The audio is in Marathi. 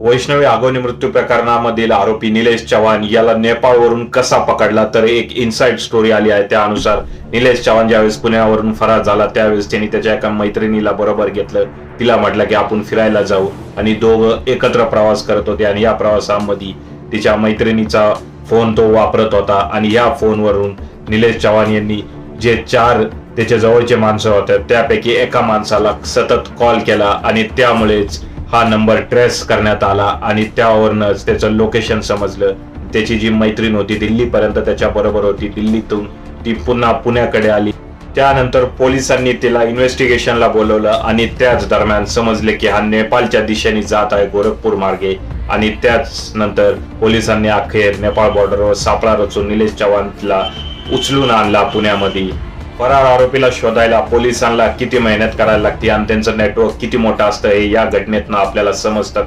वैष्णवी आगोनी मृत्यू प्रकरणामधील आरोपी निलेश चव्हाण याला नेपाळवरून कसा पकडला? तर एक इनसाइड स्टोरी आली आहे त्यानुसार. निलेश चव्हाण ज्यावेळेस पुण्यावरून फरार झाला त्यावेळेस त्यांनी त्याच्या एका मैत्रिणीला बरोबर घेतलं. तिला म्हटलं की आपण फिरायला जाऊ. आणि दोघं एकत्र प्रवास करत होते आणि या प्रवासामध्ये तिच्या मैत्रिणीचा फोन तो वापरत होता. आणि या फोनवरून निलेश चव्हाण यांनी जे चार त्याच्या जवळचे माणसं होते त्यापैकी एका माणसाला सतत कॉल केला. आणि त्यामुळेच हा नंबर ट्रेस करण्यात आला आणि त्यावरनच त्याचं लोकेशन समजलं. त्याची जी मैत्रीण होती दिल्लीपर्यंत त्याच्या बरोबर होती दिल्लीतून. ती पुन्हा पुण्याकडे आली. त्यानंतर पोलिसांनी तिला इन्व्हेस्टिगेशनला बोलवलं आणि त्याच दरम्यान समजले की हा नेपाळच्या दिशेने जात आहे गोरखपूर मार्गे. आणि त्याच नंतर पोलिसांनी अखेर नेपाळ बॉर्डरवर सापळा रचून निलेश चव्हाणला उचलून आणला पुण्यामध्ये. फरार आरोपीला शोधायला पोलिसांना किती मेहनत करायला लागते आणि त्यांचं नेटवर्क किती मोठं असतं हे या घटनेतनं आपल्याला समजतं.